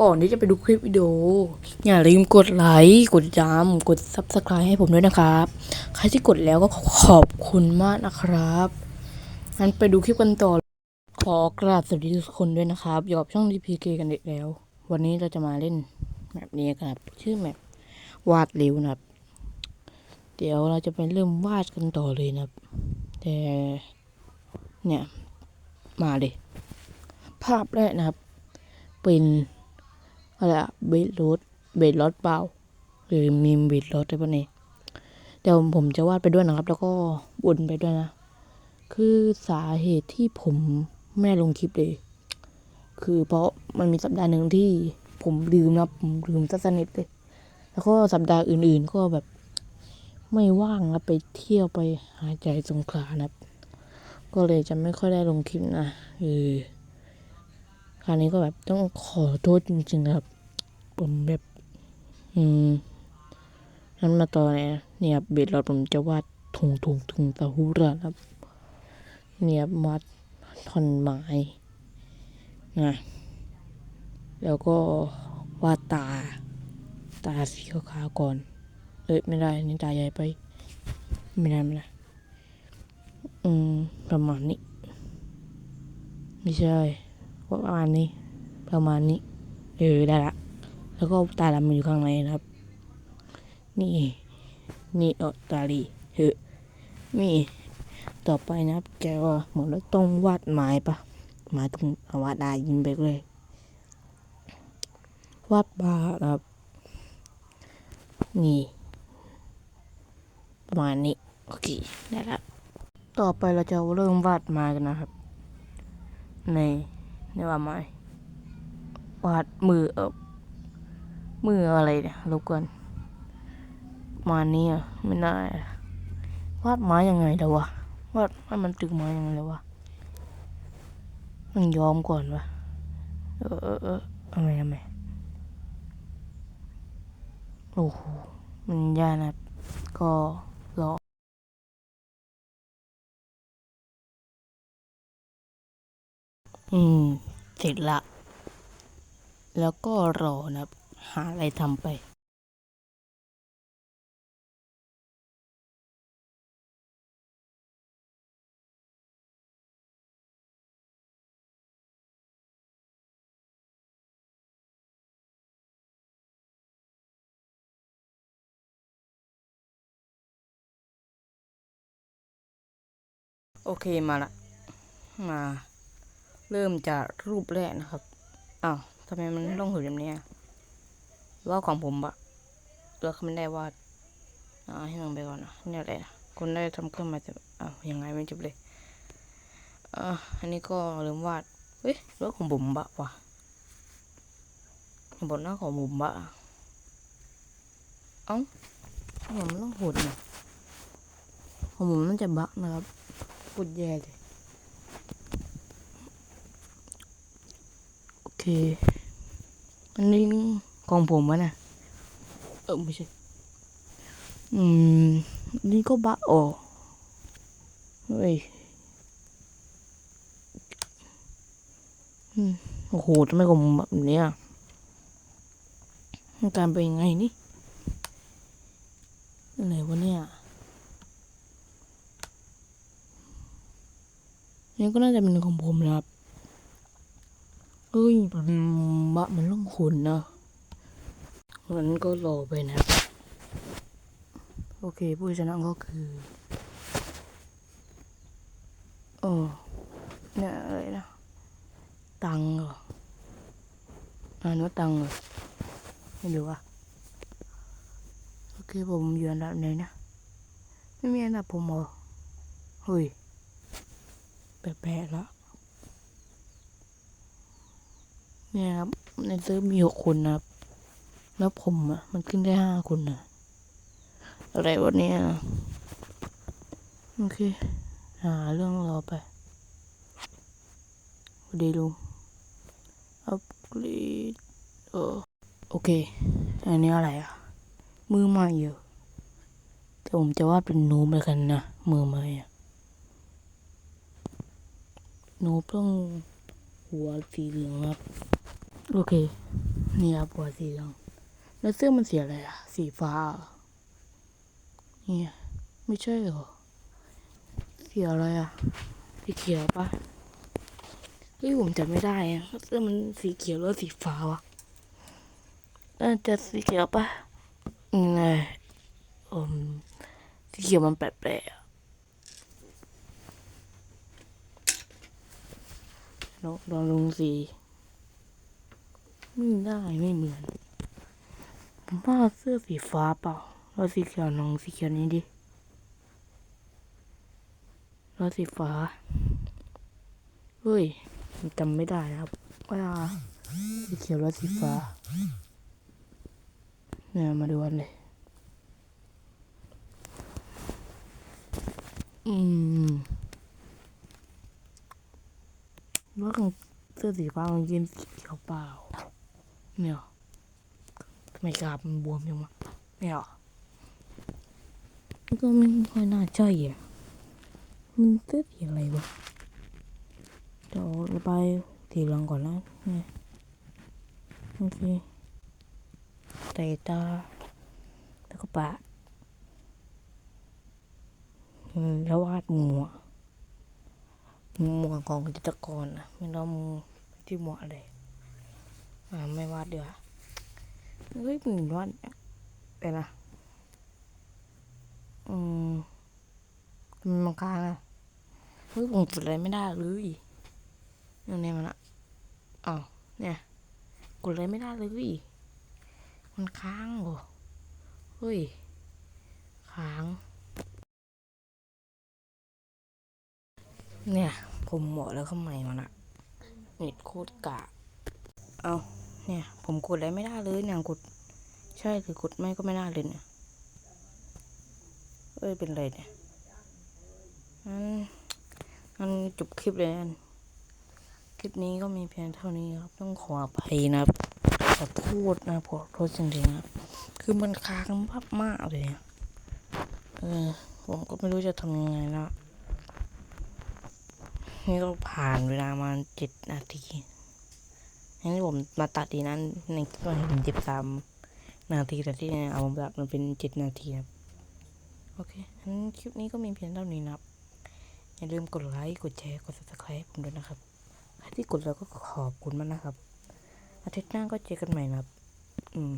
ก่อนที่จะไปดูคลิปวิดีโอ อย่าลืมกดไลค์กดย้ำกด subscribe ให้ผมด้วยนะครับ ใครที่กดแล้วก็ขอบคุณมากนะครับงั้นไปดูคลิปกันต่อ ขอกราบสวัสดีทุกคนด้วยนะครับอยู่กับช่อง DPK กันเด็กแล้ว วันนี้เราจะมาเล่นแบบนี้ครับ ชื่อแมปวาดเร็วนะครับ เดี๋ยวเราจะไปเริ่มวาดกันต่อเลยนะครับ แต่เนี่ยมาเลย ภาพแรกนะครับ เป็น อะไรอะเบสรถเบสรถเปล่าหรือมีมเบสรถอะไรพวกนี้เดี๋ยวผมจะวาดไปด้วยนะครับ แล้วก็บนไปด้วยนะ คือสาเหตุที่ผมไม่ลงคลิปเลย คือเพราะมันมีสัปดาห์หนึ่งที่ผมลืมนะผมลืมซะสนิทเลย แล้วก็สัปดาห์อื่น ๆ ก็แบบไม่ว่างนะไปเที่ยวไปหาใจสงขลานะก็เลยจะไม่ค่อยได้ลงคลิปนะเออ คราวนี้ก็แบบต้องขอโทษจริงๆนะครับ ผมแบบ อืมนั้นมาต่อเนี่ยเนี่ยครับเบสรถผมจะวาดถุงถุงถุงตะหูระครับ เนี่ยครับวาดท่อนไม้นะแล้วก็วาดตา ตาสีขาวก่อน เอ้ยไม่ได้นี่ตาใหญ่ไป ไม่ได้ไม่ได้อืมประมาณนี้ ไม่ใช่ ประมาณนี้ ประมาณนี้เออได้ละ แล้วก็ตาดำมันอยู่ข้างในนะครับ นี่ นี่เออตาลีเฮ้นี่ต่อไปนะครับแกว่าเหมือนเราต้องวาดไม้ปะไม้ตรงเอาวาดได้ยิงไปเลย วาดปลาครับ นี่ ประมาณนี้ โอเคได้ละต่อไปเราจะเริ่มวาดไม้กันนะครับ ใน นว่าไม้วาดมือเออมืออะไรเนี่ยรบกวนมานี้อะไม่ได้อะวาดไม้ยังไงเดี๋ยววะวาดให้มันตึกไม้ยังไงเดี๋ยววะมันยอมก่อนวะเออเออเออทำไมทำไมโอ้โหมันยากนะก็รอ อืม เสร็จละ แล้วก็รอนะหาอะไรทำไปโอเคมาละ มา เริ่มจากรูปแรกนะครับอ้าวทำไมมันต้องหุ่นแบบนี้อะว่าของผมปะเราเขาไม่ได้วาดอ่าให้มันไปก่อนนะนี่อะไรนะคนได้ทำเครื่องมาแต่อ้าวยังไงไม่จบเลยอ่าอันนี้ก็เริ่มวาดเฮ้ยรถของผมบะวะบนหน้าของผมบะเอ้าทำไมมันต้องหุ่นนะของผมน่าจะบักนะครับพูดแย่เลย โอ เค อันนี้ของผมวะนะ เออไม่ใช่ อืม นี่ก็บะโออเฮ้ยโอ้โหทำไมผมแบบเนี้ยการเป็นยังไงนี่อะไรวะเนี่ยนี่ก็น่าจะเป็นของผมนะครับ เอ้ยมันบะมันต้องขุนนะงั้นก็รอไปนะ โอเค ผู้ชนะก็คือโอ้เนี่ยอะไรนะตังเหรออ่านว่าตังเหรอไม่รู้อะโอเคผมอยู่อันดับไหนนะ ไม่มีอันดับผมเหรอเฮ้ยแปลกๆแล้ว เนี่ยครับ ในเซิร์ฟมีหกคนนะครับ แล้วผมอะ มันขึ้นได้ห้าคนนะอะไรวะเนี่ยโอเค หาเรื่องรอไปสวัสดีลุงอัปเกรดเออโอเค อันนี้อะไรอะ มือใหม่เหรอแต่ผมจะวาดเป็นนูบเลยกันนะ มือใหม่อะนูบต้องหัวสีเหลืองครับ โอเค นี่ครับหัวสีเหลืองแล้วเสื้อมันสีอะไรอะสีฟ้าเนี่ยไม่ใช่เหรอสีอะไรอะสีเขียวปะเฮ้ยผมจำไม่ได้อะเสื้อมันสีเขียวหรือสีฟ้าวะน่าจะสีเขียวปะอืมไงอืมสีเขียวมันแปลกๆอะลองลองลงสี ไม่ได้ไม่เหมือนผมว่าเสื้อสีฟ้าเปล่าแล้วสีเขียวลองสีเขียวนี้ดิแล้วสีฟ้าเฮ้ยจำไม่ได้นะครับว่าสีเขียวและสีฟ้าเนี่ยมาดูกันเลยอืมว่ากางเสื้อสีฟ้ากางเกงสีเขียวเปล่า เนี่ยทำไมกราบมันบวมยังวะเนี่ยก็ไม่ค่อยน่าใช่อะมันเสื้อสีอะไรวะเดี๋ยวระบายสีเหลืองก่อนนะเนี่ยโอเคใส่ตาแล้วก็ปะแล้ววาดหมัวหมัวของจิตรกรนะไม่ต้องที่หมวเลยอ่า ไม่วาดเดี๋ยวเฮ้ยมันวาดไปนะอืมมันมังค้างอะเฮ้ยผมกดอะไรไม่ได้เลยเนี่ยเนี่ยมันอะอ้าวเนี่ยกดอะไรไม่ได้เลยมันค้างเหรอเฮ้ยค้าง เนี่ย ผมบอกแล้วทำไมมันอะเน็ตโคตรกะ เอา เนี่ย ผมกดอะไรไม่ได้เลยเนี่ยกด ใช่หรือกดไม่ก็ไม่ได้เลยเนี่ย เอ้ย เป็นไรเนี่ยงั้นงั้นจบคลิปเลยนะคลิปนี้ก็มีเพียงเท่านี้ครับ ต้องขออภัยนะครับขอโทษนะขอโทษจริงๆนะครับ คือมันค้างมากมากเลยเออผมก็ไม่รู้จะทำยังไงล้วนี่ก็ผ่านเวลามาเจ็ดนาที อันนี้ผมมาตัดดีนั้นในคลิปมันเป็นเจ็บสามนาทีแต่ที่เอามาตัดมันเป็นเจ็ดนาทีครับโอเคงั้นคลิปนี้ก็มีเพียงเท่านี้นะครับ อย่าลืมกดไลค์กดแชร์กด subscribe ให้ผมด้วยนะครับใครที่กดแล้วก็ขอบคุณมากนะครับ อาทิตย์หน้าก็เจอกันใหม่นะครับ อืม